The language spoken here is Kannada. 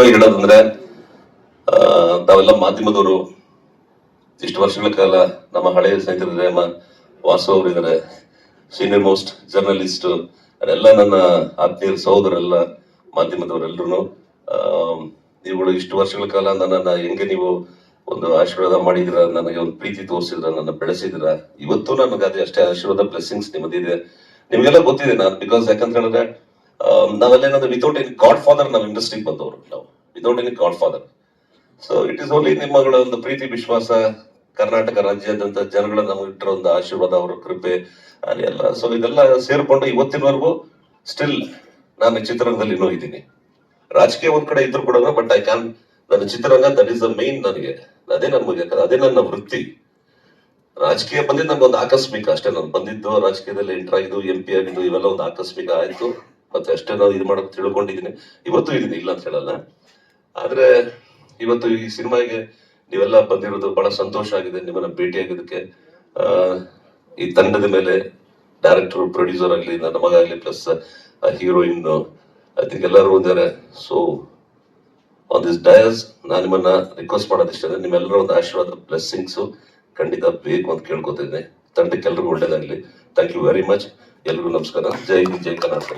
ಮುಖ್ಯವಾಗಿ ಹೇಳೋದಂದ್ರೆ ತಾವೆಲ್ಲ ಮಾಧ್ಯಮದವರು ಇಷ್ಟು ವರ್ಷಗಳ ಕಾಲ ನಮ್ಮ ಹಳೆಯ ಸ್ನೇಹಿತರಿದ್ದಾರೆ ನಮ್ಮ ವಾಸು ಅವರಿದ್ದಾರೆ ಸೀನಿಯರ್ ಮೋಸ್ಟ್ ಜರ್ನಲಿಸ್ಟ್ ಅದೆಲ್ಲ ನನ್ನ ಆತ್ಮೀಯರ ಸಹೋದರೆಲ್ಲ ಮಾಧ್ಯಮದವರೆಲ್ಲರೂ ಇವುಗಳು ಇಷ್ಟು ವರ್ಷಗಳ ಕಾಲ ನನ್ನ ಹೆಂಗೆ ನೀವು ಒಂದು ಆಶೀರ್ವಾದ ಮಾಡಿದಿರ ನನಗೆ ಒಂದು ಪ್ರೀತಿ ತೋರಿಸಿದ್ರ ನನ್ನ ಬೆಳೆಸಿದಿರ ಇವತ್ತು ನನಗೆ ಅದೇ ಅಷ್ಟೇ ಆಶೀರ್ವಾದ ಬ್ಲೆಸ್ಸಿಂಗ್ಸ್ ನಿಮ್ಮದಿದೆ. ನಿಮಗೆಲ್ಲ ಗೊತ್ತಿದೆ ನಾನು ಬಿಕಾಸ್ ಯಾಕಂತ ಹೇಳಿದ್ರೆ ಆಮ್, ನಾವೆಲ್ಲ ಏನಂದ್ರೆ ವಿತೌಟ್ ಎನಿ ಗಾಡ್ ಫಾದರ್ ನಾವು ಇಂಡಸ್ಟ್ರಿಗೆ ಬಂದವರು. ನಾವು without any godfather so it is only ನಿಮ್ಮಗಳ ಒಂದು ಪ್ರೀತಿ ವಿಶ್ವಾಸ ಕರ್ನಾಟಕ ರಾಜ್ಯಾದ್ಯಂತ ಜನಗಳ ನಮಗೆ ಇಟ್ಟಿರೋ ಒಂದು ಆಶೀರ್ವಾದ ಅವರ ಕೃಪೆ ಅದೆಲ್ಲ ಸೊ ಇದೆಲ್ಲ ಸೇರ್ಕೊಂಡು ಇವತ್ತಿನವರೆಗೂ ಸ್ಟಿಲ್ ನಾನು ಚಿತ್ರರಂಗದಲ್ಲಿ ಇನ್ನೂ ಇದ್ದೀನಿ. ರಾಜಕೀಯ ಒಂದ್ ಕಡೆ ಇದ್ರು ಕೂಡ ಬಟ್ ಐ ಕ್ಯಾನ್ ನನ್ನ ಚಿತ್ರರಂಗ ದಟ್ ಇಸ್ ದ ಮೇನ್ ನನಗೆ. ಅದೇ ನಮಗೆ ಅದೇ ನನ್ನ ವೃತ್ತಿ. ರಾಜಕೀಯ ಬಂದಿದ್ದು ನಮ್ಗೆ ಒಂದು ಆಕಸ್ಮಿಕ ಅಷ್ಟೇ. ನಾನು ಬಂದಿದ್ದು ರಾಜಕೀಯದಲ್ಲಿ ಎಂಟರ್ ಆಗಿದ್ದು ಎಂ ಪಿ ಆಗಿದ್ದು ಇವೆಲ್ಲ ಒಂದು ಆಕಸ್ಮಿಕ ಆಯ್ತು. ಮತ್ತೆ ಅಷ್ಟೇ ನಾನು ಇದು ಮಾಡೋಕೆ ತಿಳ್ಕೊಂಡಿದ್ದೀನಿ. ಇವತ್ತು ಇದೀನಿ ಇಲ್ಲ ಅಂತ ಹೇಳಲ್ಲ. ಆದ್ರೆ ಇವತ್ತು ಈ ಸಿನಿಮಾಗೆ ನೀವೆಲ್ಲ ಬಂದಿರೋದು ಬಹಳ ಸಂತೋಷ ಆಗಿದೆ ನಿಮ್ಮನ್ನ ಭೇಟಿಯಾಗಿದ್ದಕ್ಕೆ ಆ, ಈ ತಂಡದ ಮೇಲೆ ಡೈರೆಕ್ಟರ್ ಪ್ರೊಡ್ಯೂಸರ್ ಆಗಲಿ ನನ್ನ ಮಗ ಆಗಲಿ ಪ್ಲಸ್ ಹೀರೋಯಿನ್ ಐ ತಿಂಕ್ ಎಲ್ಲರೂ ಇದ್ದಾರೆ ಸೊ ಆನ್ ದಿಸ್ ಡಯಸ್ ನಾನು ನಿಮ್ಮನ್ನ ರಿಕ್ವೆಸ್ಟ್ ಮಾಡೋದಿಷ್ಟ ನಿಮ್ಮೆಲ್ಲರ ಒಂದು ಆಶೀರ್ವಾದ ಬ್ಲೆಸ್ಸಿಂಗ್ಸ್ ಖಂಡಿತ ಬೇಕು ಅಂತ ಕೇಳ್ಕೊತಿದ್ದೀನಿ. ತಂಡಕ್ಕೆ ಒಳ್ಳೇದಾಗಲಿ ಒಳ್ಳೇದಾಗ್ಲಿ. ಥ್ಯಾಂಕ್ ಯು ವೆರಿ ಮಚ್ ಎಲ್ರಿಗೂ ನಮಸ್ಕಾರ. ಜೈ ಹಿಂದ್ ಜೈ ಕರ್ನಾಟಕ